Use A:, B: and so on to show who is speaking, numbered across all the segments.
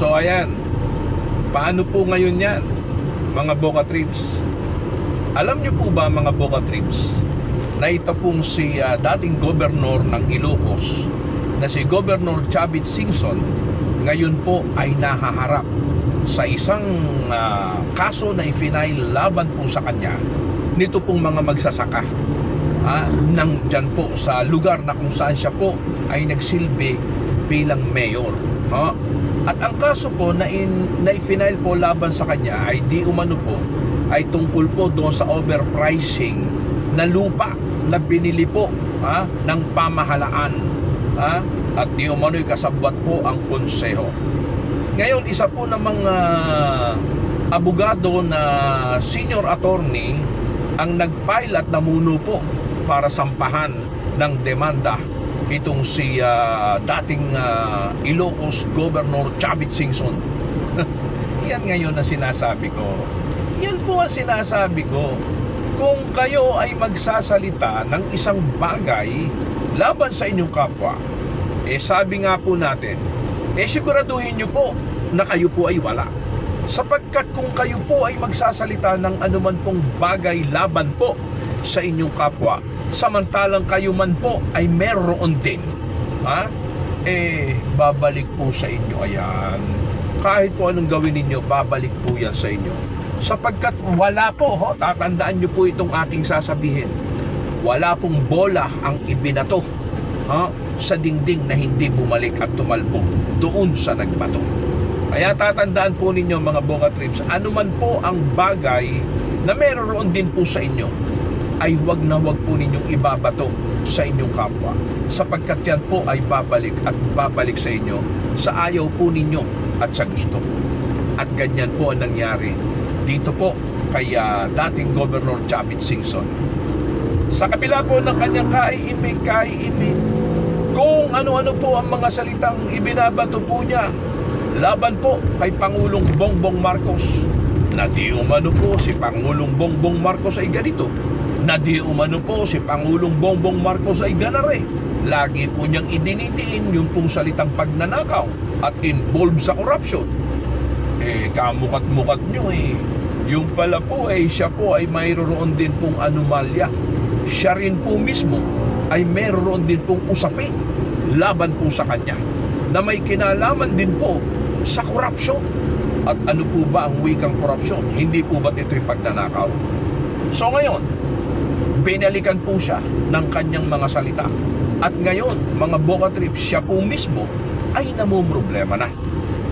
A: So ayan, paano po ngayon yan, mga Boca Trips? Alam niyo po ba mga Boca Trips, na ito pong si ah, dating gobernador ng Ilocos, na si Governor Chavit Singson, ngayon po ay nahaharap sa isang ah, kaso na ifinail laban po sa kanya nito pong mga magsasaka ah, ng dyan po sa lugar na kung saan siya po ay nagsilbi bilang mayor. ha? At ang kaso po na, in, na ifinail po laban sa kanya ay di umano po ay tungkol po doon sa overpricing na lupa na binili po ha, ng pamahalaan. Ha? At di umano'y kasabwat po ang konseho. Ngayon, isa po ng mga abogado na senior attorney ang nag-file at namuno po para sampahan ng demanda itong si ah, dating ah, Ilocos Governor Chavit Singson. Yan ngayon na sinasabi ko. Yan po ang sinasabi ko. Kung kayo ay magsasalita ng isang bagay laban sa inyong kapwa, eh sabi nga po natin, eh siguraduhin nyo po na kayo po ay wala. Sapagkat kung kayo po ay magsasalita ng anuman pong bagay laban po sa inyong kapwa, samantalang kayo man po ay meron din, ha? Eh, babalik po sa inyo ayan. Kahit po anong gawin ninyo, babalik po yan sa inyo. Sapagkat wala po, ho, tatandaan nyo po itong aking sasabihin. Wala pong bola ang ibinato ha, sa dingding na hindi bumalik at tumalbog doon sa nagbato. Kaya tatandaan po ninyo mga Boga Trips, anuman po ang bagay na meron din po sa inyo, ay wag na wag po ninyong ibabato sa inyong kapwa. Sapagkat yan po ay babalik at babalik sa inyo sa ayaw po ninyo at sa gusto. At ganyan po ang nangyari dito po kay ah, dating Governor Chavit Singson. Sa kabila po ng kanyang kaiimik, kaiimik, kung ano-ano po ang mga salitang ibinabato po niya laban po kay Pangulong Bongbong Marcos na di umano po si Pangulong Bongbong Marcos ay ganito na di umano po si Pangulong Bongbong Marcos ay ganare lagi po niyang idinidiin yung pong salitang pagnanakaw at involved sa corruption eh kamukat-mukat nyo eh yung pala po ay siya po ay mayroon din pong anomalya siya rin po mismo ay mayroon din pong usapin laban po sa kanya na may kinalaman din po sa korupsyon. At ano po ba ang wikang korupsyon? Hindi po ba ito'y pagnanakaw? So ngayon, binalikan po siya ng kanyang mga salita. At ngayon, mga Boca Trips, siya po mismo ay namumroblema na.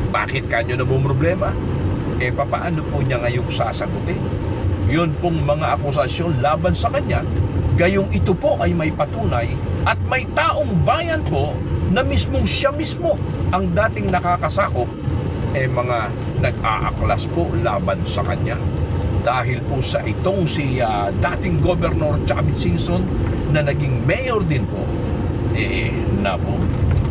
A: Bakit kanyo namumroblema? Eh, papaano po niya ngayong sasagutin? Yun pong mga akusasyon laban sa kanya, gayong ito po ay may patunay at may taong bayan po na mismong siya mismo ang dating nakakasakop eh mga nag-aaklas po laban sa kanya dahil po sa itong si ah, dating Governor Chavit Singson na naging mayor din po eh na po.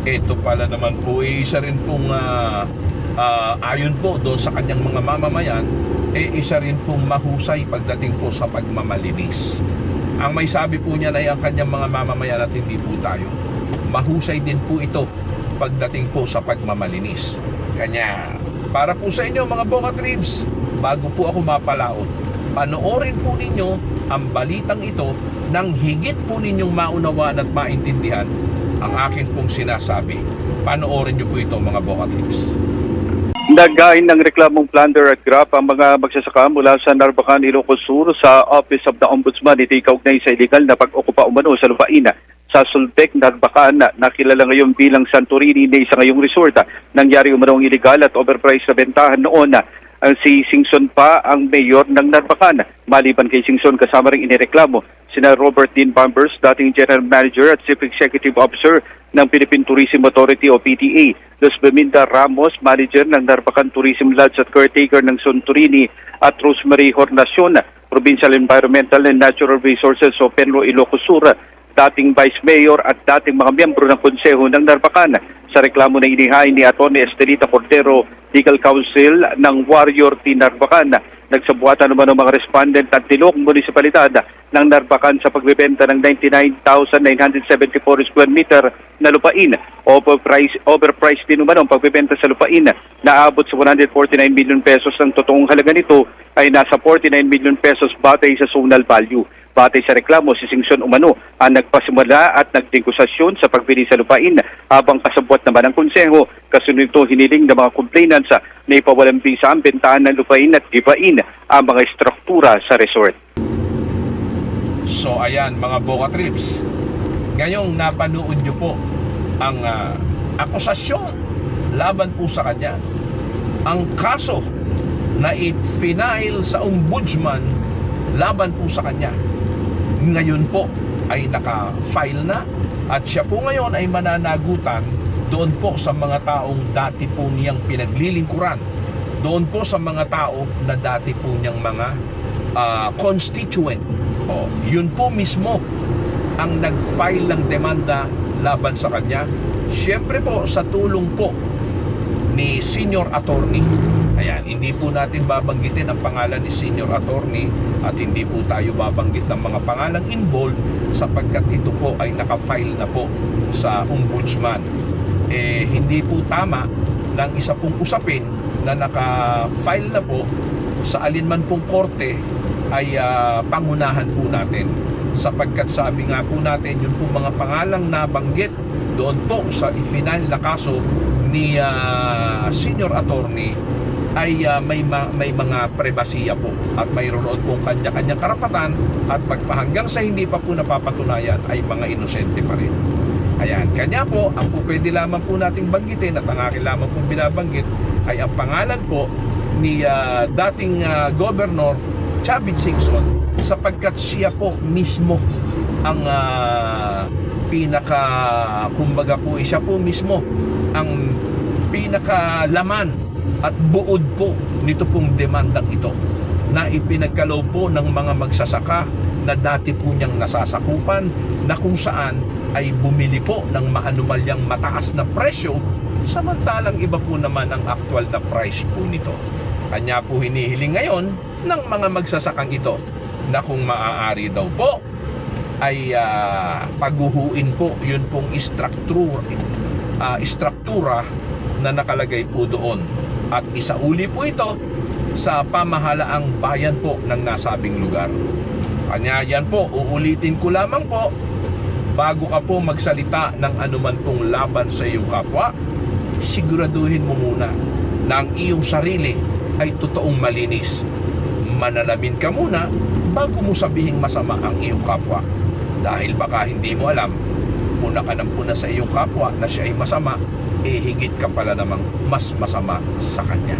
A: Ito pala naman po eh, isa rin pong ah, ah, ayon po doon sa kanyang mga mamamayan eh isa rin pong mahusay pagdating po sa pagmamalinis. Ang may sabi po niya na ay ang kanyang mga mamamayan at hindi po tayo. Mahusay din po ito pagdating po sa pagmamalinis. Kanya, para po sa inyo mga Boca Tribs, bago po ako mapalaot, panoorin po ninyo ang balitang ito nang higit po ninyong maunawaan at maintindihan ang akin pong sinasabi. Panoorin niyo po ito mga Boca Tribs.
B: Nagain ng reklamong plunder at grab ang mga magsasaka mula sa Narbacan, Ilocos Sur sa Office of the Ombudsman. Ito ikaugnay sa illegal na pag-okupa umano sa lupain sa Sulbec, Narbacan na nakilala ngayon bilang Santorini na isa ngayong resort. Nangyari umano ang illegal at overpriced na bentahan noon ang si Singson pa ang mayor ng Narbacan. Maliban kay Singson kasama rin inireklamo sina Robert Dean Bambers, dating General Manager at Chief Executive Officer ng Philippine Tourism Authority o PTA. Los Beminda Ramos, Manager ng Narbacan Tourism Lodge at Caretaker ng Santorini at Rosemary Hornacion, Provincial Environmental and Natural Resources o Penlo Ilocos Sur, dating Vice Mayor at dating mga miyembro ng Konseho ng Narbacan sa reklamo na inihain ni Atty. Estelita Cordero, Legal Counsel ng Warrior Team Narbacan. Nagsabuatan naman ng mga respondent at tilok munisipalidad ng Narbacan sa pagbebenta ng 99,974 square meter na lupain. Overprice, overpriced din naman ang pagbebenta sa lupain na aabot sa 149 million pesos. Ang totoong halaga nito ay nasa 49 million pesos batay sa zonal value. Batay sa reklamo, si Singson Umano ang nagpasimula at nagdegosasyon sa pagbili sa lupain habang kasabwat naman ang konseho. Kasunod ito hiniling ng mga complainants na ipawalang bisa ang bentahan ng lupain at gibain ang mga struktura sa resort.
A: So ayan mga Boca Trips. Ngayong napanood nyo po ang ah, akusasyon laban po sa kanya. Ang kaso na i-final sa ombudsman laban po sa kanya. Ngayon po ay naka-file na at siya po ngayon ay mananagutan doon po sa mga taong dati po niyang pinaglilingkuran. Doon po sa mga tao na dati po niyang mga ah, constituent. O, yun po mismo ang nag-file ng demanda laban sa kanya. Siyempre po sa tulong po ni Senior Attorney. Ayan, hindi po natin babanggitin ang pangalan ni Senior Attorney at hindi po tayo babanggit ng mga pangalang involved sapagkat ito po ay naka-file na po sa Ombudsman. Eh, hindi po tama ng isa pong usapin na naka-file na po sa alinman pong korte ay ah, pangunahan po natin sapagkat sabi nga po natin yun po mga pangalang nabanggit doon po sa ifinal na kaso ni ah, senior attorney ay ah, may ma- may mga prebasiya po at mayroon pong kanya-kanyang karapatan at pagpahanggang sa hindi pa po napapatunayan ay mga inosente pa rin. Ayan, kanya po, ang po pwede lamang po nating banggitin at ang akin lamang po binabanggit ay ang pangalan po ni ah, dating ah, Governor Chavit Singson sapagkat siya po mismo ang ah, pinaka kumbaga po eh, siya po mismo ang pinaka laman at buod po nito pong demandang ito na ipinagkaloob po ng mga magsasaka na dati po niyang nasasakupan na kung saan ay bumili po ng maanumalyang mataas na presyo samantalang iba po naman ang actual na price po nito. Kanya po hinihiling ngayon ng mga magsasakang ito na kung maaari daw po ay ah, paguhuin po yun pong istruktura, ah, istruktura na nakalagay po doon at isauli po ito sa pamahalaang bayan po ng nasabing lugar. Kanya yan po, uulitin ko lamang po bago ka po magsalita ng anuman pong laban sa iyong kapwa, siguraduhin mo muna na ang iyong sarili ay totoong malinis. Manalamin ka muna bago mo sabihing masama ang iyong kapwa. Dahil baka hindi mo alam, puna ka ng puna sa iyong kapwa na siya ay masama, eh higit ka pala namang mas masama sa kanya.